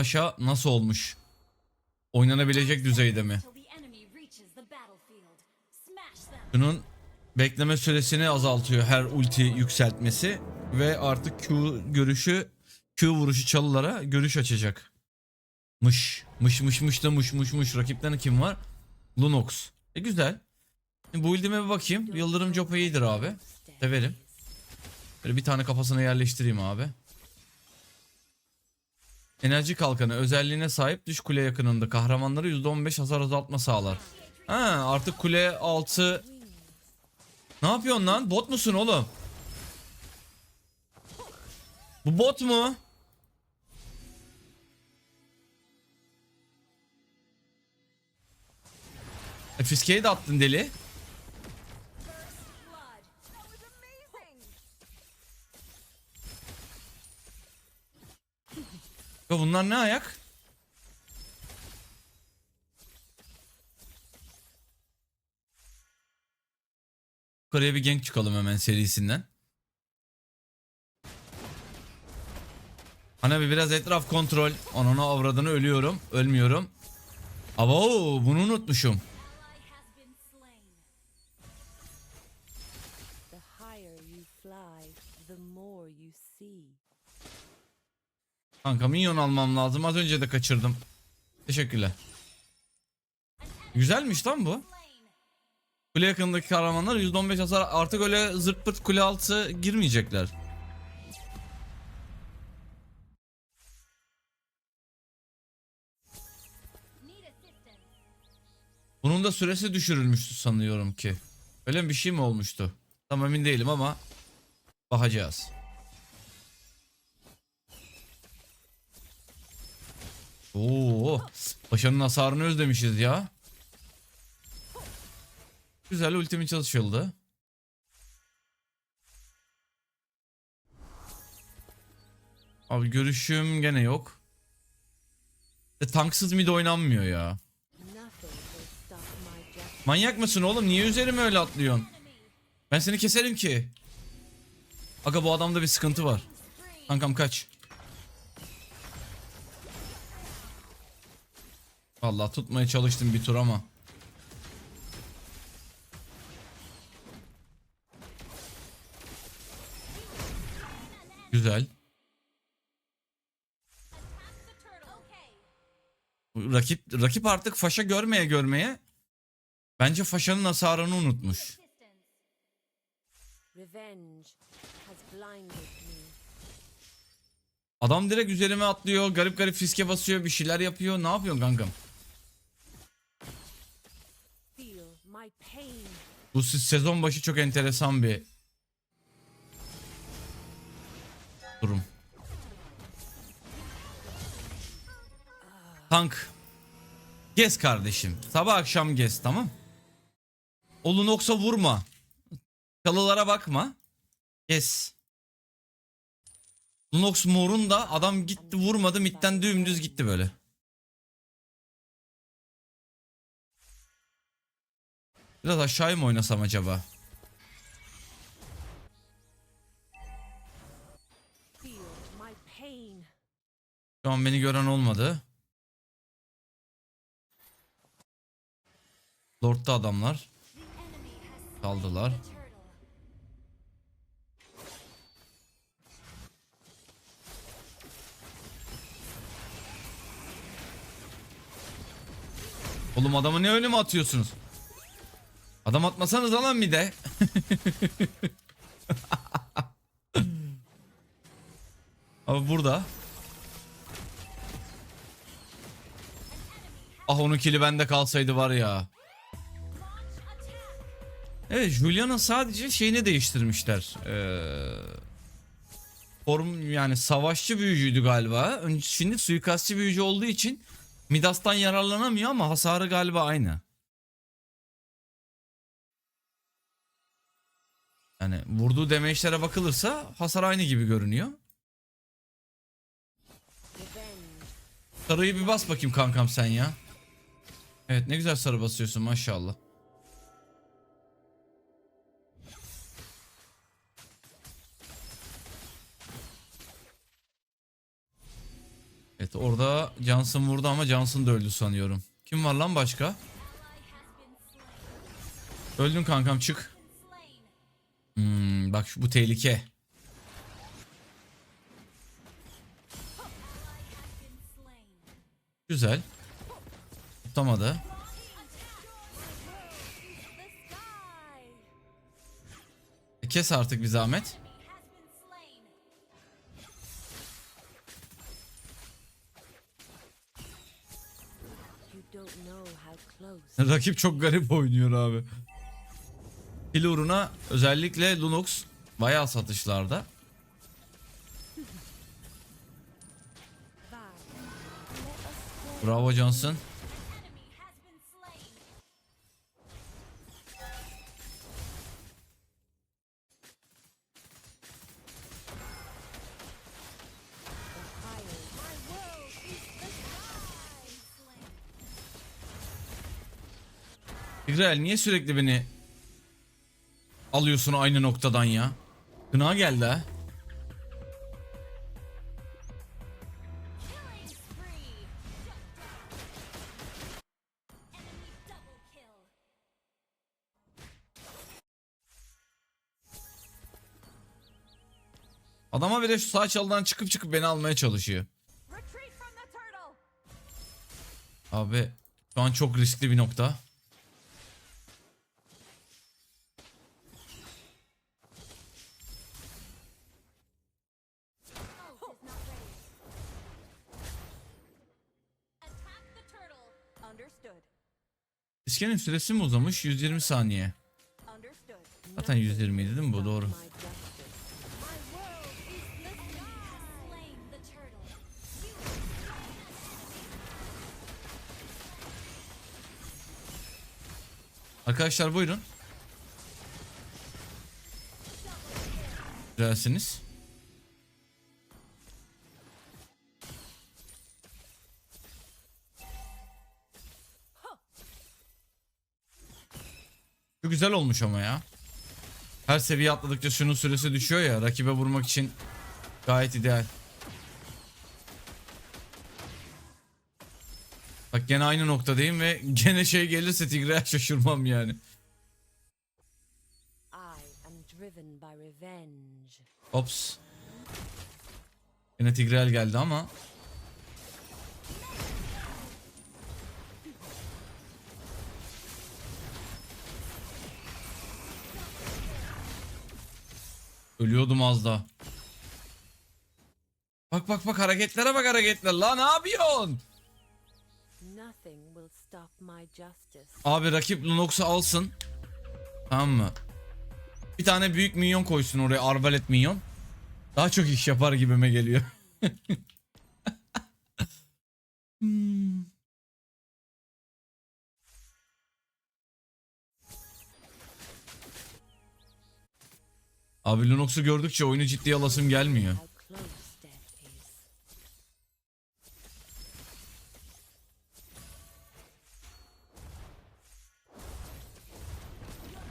Paşa nasıl olmuş? Oynanabilecek düzeyde mi? Bunun bekleme süresini azaltıyor her ulti yükseltmesi ve artık Q görüşü Q vuruşu çalılara görüş açacak. Mış. Mış mış mış da mış mış mış. Rakiplerinde kim var? Lunox. E güzel. Şimdi bu build'ime bir bakayım. Yıldırım Copa iyidir abi. Severim. Böyle bir tane kafasına yerleştireyim abi. Enerji kalkanı özelliğine sahip dış kule yakınında kahramanları %15 hasar azaltma sağlar. Ha artık kule altı ne yapıyorsun lan? Bot musun oğlum? Bu bot mu? E, fiskeyi de attın deli. Ya bunlar ne ayak? Yukarıya bir gank çıkalım hemen serisinden. Hani bir biraz etraf kontrol. Ananı avradını ölüyorum. Ölmüyorum. Abo bunu unutmuşum. Kanka minyon almam lazım. Az önce de kaçırdım. Teşekkürler. Güzelmiş lan bu. Kule yakınındaki kahramanlar %15 hasar artık öyle zırt pırt kule altı girmeyecekler. Bunun da süresi düşürülmüştü sanıyorum ki. Öyle bir şey mi olmuştu? Tam emin değilim ama bakacağız. Oo, paşanın hasarını özlemişiz ya. Güzel ultimi çalışıldı. Abi görüşüm gene yok. E, tanksız mid oynanmıyor ya. Manyak mısın oğlum? Niye üzerime öyle atlıyorsun? Ben seni keserim ki. Aga bu adamda bir sıkıntı var. Kankam kaç. Vallahi tutmaya çalıştım bir tur ama. Güzel. Rakip rakip artık faşa görmeye görmeye bence faşanın hasarını unutmuş. Adam direkt üzerime atlıyor, garip garip fiske basıyor, bir şeyler yapıyor. Ne yapıyorsun kankam? Bu se- sezon başı çok enteresan bir durum. Tank. Gez kardeşim. Sabah akşam gez tamam. O Lunox'a vurma. Çalılara bakma. Gez. Lunox morun da adam gitti vurmadı midden dümdüz gitti böyle. Biraz aşağıya mı oynasam acaba? Şu an beni gören olmadı. Lord'da adamlar. Kaldılar. Oğlum adamı ne önüme atıyorsunuz? Adam atmasanız lan bir de. Abi burada. Ah onun kili bende kalsaydı var ya. Evet Julian'ın sadece şeyini değiştirmişler. Ee, form yani savaşçı büyücüydü galiba. Şimdi suikastçı büyücü olduğu için Midas'tan yararlanamıyor ama hasarı galiba aynı. Yani vurduğu damage'lere bakılırsa hasar aynı gibi görünüyor. Sarıyı bir bas bakayım kankam sen ya. Evet ne güzel sarı basıyorsun maşallah. Evet orada Johnson vurdu ama Johnson da öldü sanıyorum. Kim var lan başka? Öldün kankam çık. Hmm, bak şu- bu tehlike. Güzel. Tutamadı. E, Kes artık bir zahmet. Rakip çok garip oynuyor abi. Pil uğruna özellikle Lunox bayağı satışlarda. Bravo Johnson. İgrel niye sürekli beni alıyorsun aynı noktadan ya? Gına geldi ha. Adama bir de şu sağ çaldan çıkıp çıkıp beni almaya çalışıyor. Abi şu an çok riskli bir nokta. İskenin süresi mi uzamış? 120 saniye. Zaten 120 idi değil mi bu? Doğru. Arkadaşlar buyurun. Güzelsiniz. Güzel olmuş ama ya. Her seviye atladıkça şunun süresi düşüyor ya. Rakibe vurmak için gayet ideal. Bak gene aynı noktadayım ve gene şey gelirse Tigre'ye şaşırmam yani. Ops. Yine Tigrel geldi ama. Ölüyordum az da. Bak bak bak hareketlere bak hareketler. La ne yapıyorsun? Abi rakip Lunox'u alsın. Tamam mı? Bir tane büyük minyon koysun oraya arbalet minyon. Daha çok iş yapar gibime geliyor. Hmm. Abi Lunox'u gördükçe oyunu ciddiye alasım gelmiyor.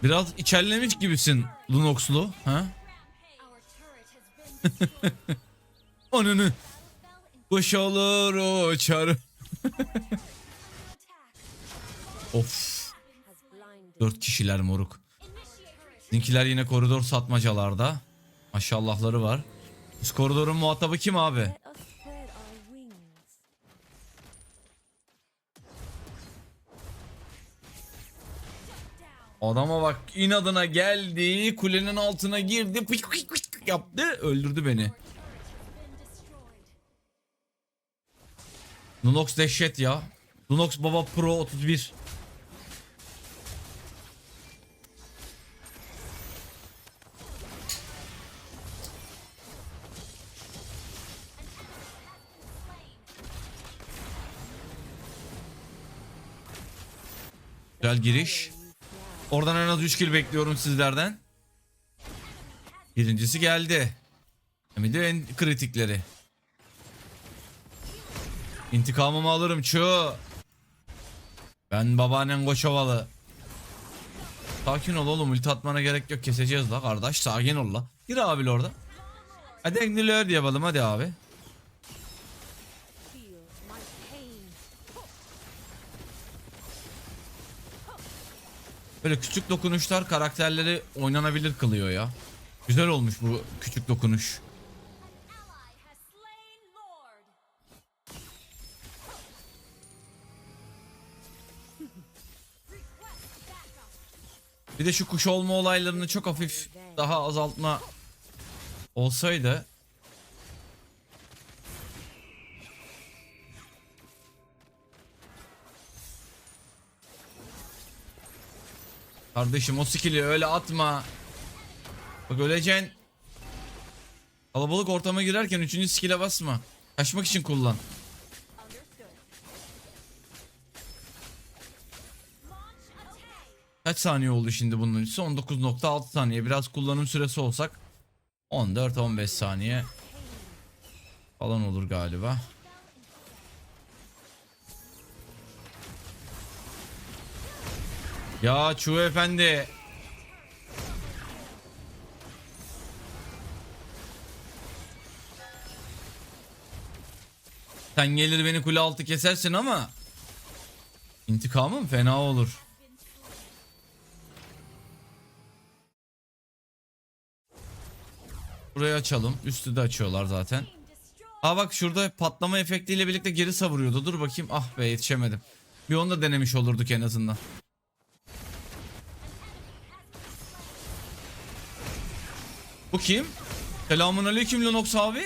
Biraz içerlemiş gibisin Lunox'lu. Ha? Onunu. Kuş olur uçar. attack. of. Dört kişiler moruk. Sizinkiler yine koridor satmacalarda. Maşallahları var. Üst koridorun muhatabı kim abi? Adama bak inadına geldi. Kulenin altına girdi. Pıç pıç pıç yaptı. Öldürdü beni. Lunox dehşet ya. Lunox Baba Pro 31. Güzel giriş. Oradan en az 3 kill bekliyorum sizlerden. Birincisi geldi. Hem de en kritikleri. İntikamımı alırım çu. Ben babaannen Koçovalı. Sakin ol oğlum ulti atmana gerek yok keseceğiz la kardeş sakin ol la. Gir abi orada. Hadi Englilör yapalım hadi abi. Böyle küçük dokunuşlar karakterleri oynanabilir kılıyor ya. Güzel olmuş bu küçük dokunuş. Bir de şu kuş olma olaylarını çok hafif daha azaltma olsaydı Kardeşim o skill'i öyle atma. Bak öleceksin. Kalabalık ortama girerken üçüncü skill'e basma. Kaçmak için kullan. Kaç saniye oldu şimdi bunun öncesi? 19.6 saniye. Biraz kullanım süresi olsak 14-15 saniye falan olur galiba. Ya Çuğ Efendi. Sen gelir beni kule altı kesersin ama intikamım fena olur. Burayı açalım. Üstü de açıyorlar zaten. Aa bak şurada patlama efektiyle birlikte geri savuruyordu. Dur bakayım. Ah be yetişemedim. Bir onu da denemiş olurduk en azından. Bu kim? Selamun aleyküm Lunox abi.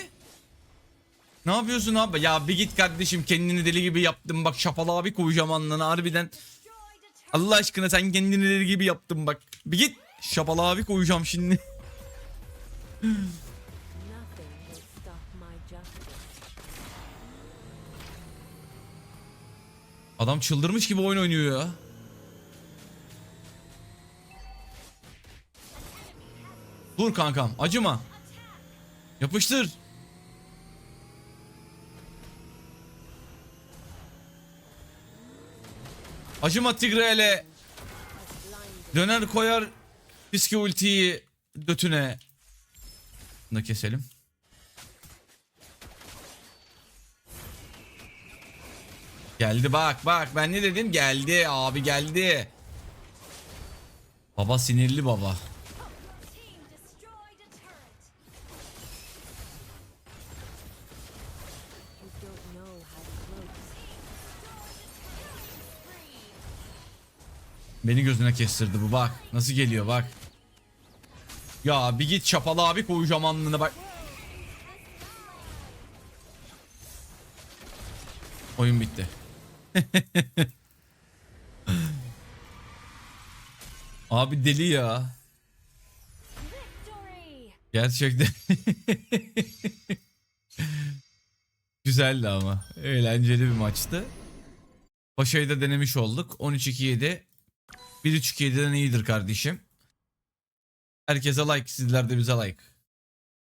Ne yapıyorsun abi? Ya bir git kardeşim kendini deli gibi yaptın bak şapalı abi koyacağım alnına harbiden. Allah aşkına sen kendini deli gibi yaptın bak. Bir git şapalı abi koyacağım şimdi. Adam çıldırmış gibi oyun oynuyor ya. Dur kankam acıma. Yapıştır. Acıma Tigre'yle. Döner koyar fiske ultiyi götüne. Bunu da keselim. Geldi bak bak ben ne dedim geldi abi geldi. Baba sinirli baba. Beni gözüne kestirdi bu bak. Nasıl geliyor bak. Ya bir git çapalı abi koyacağım alnına bak. Oyun bitti. abi deli ya. Gerçekten. Güzeldi ama. Eğlenceli bir maçtı. Paşa'yı da denemiş olduk. 13-2-7. 1-3-2-7'den iyidir kardeşim. Herkese like. Sizler de bize like.